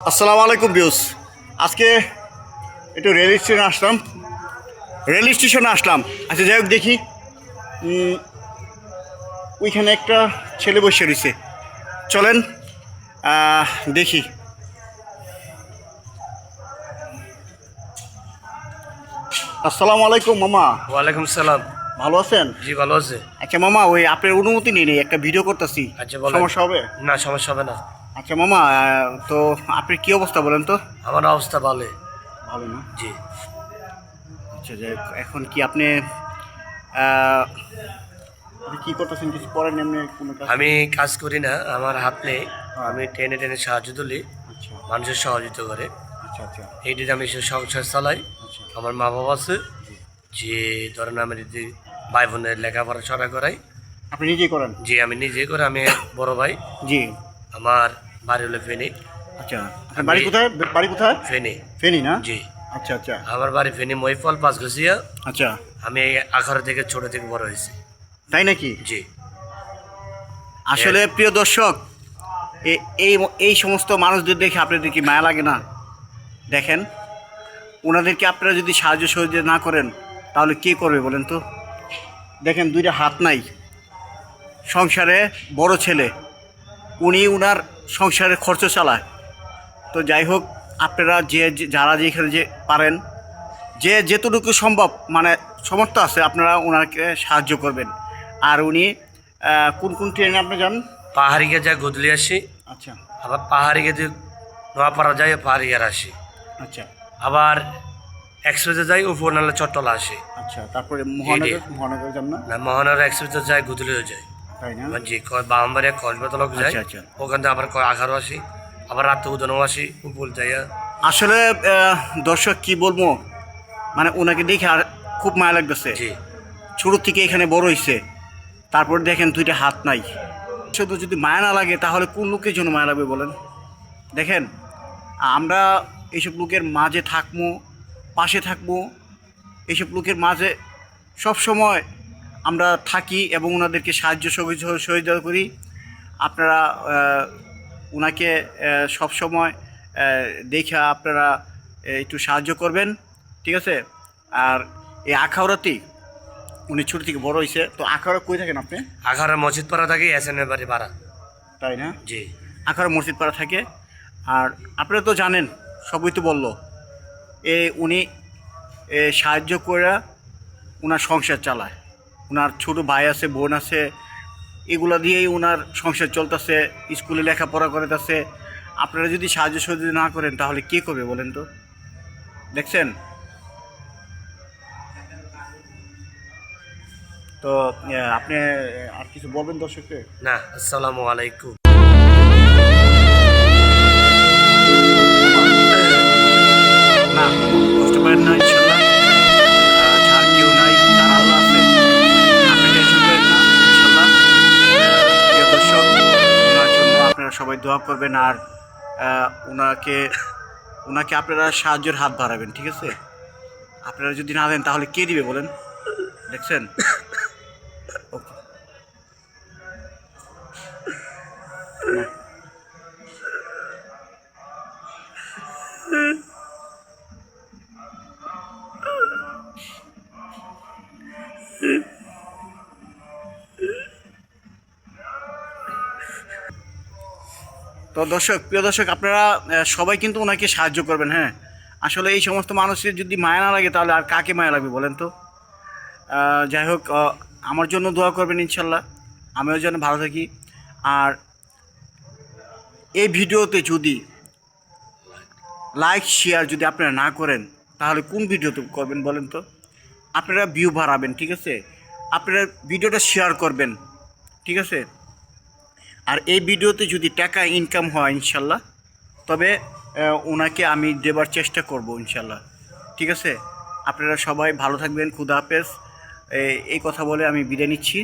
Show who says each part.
Speaker 1: আসসালামু আলাইকুম বিউস আজকে একটু রেল স্টেশনে আসলাম। রেল স্টেশনে আসলাম। আচ্ছা যাই হোক দেখি। ওইখানে একটা ছেলে বসে রয়েছে। চলেন দেখি। আসসালামু আলাইকুম মামা।
Speaker 2: ওয়ালাইকুম সালাম।
Speaker 1: ভালো আছেন?
Speaker 2: জি ভালো আছে।
Speaker 1: আচ্ছা মামা ওই আপনার অনুমতি নেই নেই একটা ভিডিও করতেছি।
Speaker 2: আচ্ছা।
Speaker 1: সমস্যা হবে?
Speaker 2: না সমস্যা হবে না।
Speaker 1: আচ্ছা মামা তো আপনার কি অবস্থা বলেন তো?
Speaker 2: আমার অবস্থা ভালো।
Speaker 1: ভালো না?
Speaker 2: জি।
Speaker 1: আচ্ছা যাই এখন কি আপনি আপনি কি করতেছেন? কিছু করেন এমনি কোনো
Speaker 2: আমি কাজ করি না আমার হাত নেই। আমি টেনে টেনে সাহায্য তুলি
Speaker 1: আচ্ছা।
Speaker 2: মানুষের সহযোগিতা করে।
Speaker 1: আচ্ছা আচ্ছা।
Speaker 2: এই দিকে আমি সে সংসার চালাই আমার মা বাবা আছে যে ধরেন আমি যদি ভাই বোনের লেখাপড়া ছড়া করাই।
Speaker 1: আপনি নিজেই করেন?
Speaker 2: যে আমি নিজে করে আমি বড় ভাই।
Speaker 1: জি।
Speaker 2: আমার বাড়ি হলো ফেনি।
Speaker 1: আচ্ছা বাড়ি কোথায়? বাড়ি কোথায়?
Speaker 2: ফেনি।
Speaker 1: ফেনি না?
Speaker 2: জি।
Speaker 1: আচ্ছা আচ্ছা।
Speaker 2: আমার বাড়ি ফেনি মহিফল পাঁচ ঘুষিয়া
Speaker 1: আচ্ছা।
Speaker 2: আমি আখাড়া থেকে ছোট থেকে বড় হয়েছি।
Speaker 1: তাই নাকি?
Speaker 2: জি।
Speaker 1: আসলে প্রিয় দর্শক এই এই সমস্ত মানুষদের দেখে আপনাদের কি মায়া লাগে না? দেখেন ওনাদেরকে আপনারা যদি সাহায্য সহযোগিতা না করেন তাহলে কে করবে বলেন তো? দেখেন দুইটা হাত নাই। সংসারে বড় ছেলে উনি উনার সংসারের খরচ চালায়। তো যাই হোক আপনারা যে যে- যারা যেখানে যে পারেন যে যেতটুকু সম্ভব মানে সমর্থ আছে আপনারা ওনাকে সাহায্য করবেন। আর উনি কোন কোন ট্রেনে আপনি যান?
Speaker 2: পাহাড়িকে যা গুদলি আসি।
Speaker 1: আচ্ছা।
Speaker 2: আবার পাহাড়িকে যে নোয়াপাড়া যাই পাহাড়িয়ার আসি।
Speaker 1: আচ্ছা।
Speaker 2: আবার এক্সপ্রেসে যাই উপর নালে চট্টলা আসি।
Speaker 1: আচ্ছা তারপরে মহানগর। মহানগর যান না?
Speaker 2: মহানগর এক্সপ্রেসে যাই গুদলিও যায়।
Speaker 1: তাই না?
Speaker 2: যে বামবাড়িয়া কসবাতলক
Speaker 1: আচ্ছা, আচ্ছা।
Speaker 2: ওখান থেকে আবার কয় আখারও আসি আবার রাতে উদনও আসি উপর যাইয়া।
Speaker 1: আসলে দর্শক কি বলব? মানে ওনাকে দেখে আর খুব মায়া লাগতেছে।
Speaker 2: জি।
Speaker 1: ছোট থেকে এখানে বড় হয়েছে তারপর দেখেন দুইটা হাত নাই। শুধু যদি মায়া না লাগে তাহলে কোন লোকের জন্য মায়া লাগবে বলেন? দেখেন আমরা এইসব লোকের মাঝে থাকব পাশে থাকব এইসব লোকের মাঝে সব সময় আমরা থাকি এবং ওনাদেরকে সাহায্য সহযোগিতা করি। আপনারা ওনাকে সবসময় দেখে আপনারা একটু সাহায্য করবেন ঠিক আছে? আর এই আখাউড়াতে উনি ছোট থেকে বড় হয়েছে তো আখাউড়া কই থাকেন আপনি?
Speaker 2: আখাড়া মসজিদ পাড়া থাকি এস এন বাড়ি ভাড়া
Speaker 1: তাই না?
Speaker 2: জি।
Speaker 1: আখাউড়া মসজিদ পাড়া থাকে। আর আপনারা তো জানেন সবই তো বলল এ উনি এ সাহায্য করে ওনার সংসার চালায়। ওনার ছোট ভাই আছে বোন আছে এগুলা দিয়েই ওনার সংসার চলতেছে স্কুলে লেখাপড়া করতেছে। আপনারা যদি সাহায্য সহযোগিতা না করেন তাহলে কে করবে বলেন তো? দেখছেন? তো আপনি আর কিছু বলবেন দর্শককে?
Speaker 2: না আসসালামু আলাইকুম।
Speaker 1: না কষ্ট করেন না দোয়া করবেন আর ওনাকে ওনাকে আপনারা সাহায্যের হাত বাড়াবেন, ঠিক আছে? আপনারা যদি না দেন তাহলে কে দিবে বলেন? দেখছেন? তো দর্শক, প্রিয় দর্শক, আপনারা সবাই কিন্তু ওনাকে সাহায্য করবেন হ্যাঁ? আসলে এই সমস্ত মানুষের যদি মায়া না লাগে, তাহলে আর কাকে মায়া লাগবে বলেন তো? যাই হোক আমার জন্য দোয়া করবেন ইনশাল্লাহ। আমিও যেন ভালো থাকি। আর এই ভিডিওতে যদি লাইক শেয়ার যদি আপনারা না করেন, তাহলে কোন ভিডিওতে করবেন বলেন তো? আপনারা ভিউ বাড়াবেন, ঠিক আছে? আপনারা ভিডিওটা শেয়ার করবেন, ঠিক আছে? আর এই ভিডিওতে যদি টাকা ইনকাম হয় ইনশাল্লাহ, তবে ওনাকে আমি দেবার চেষ্টা করব ইনশাল্লাহ। ঠিক আছে? আপনারা সবাই ভালো থাকবেন, খুদা হাফেজ। এই কথা বলে আমি বিদায় নিচ্ছি।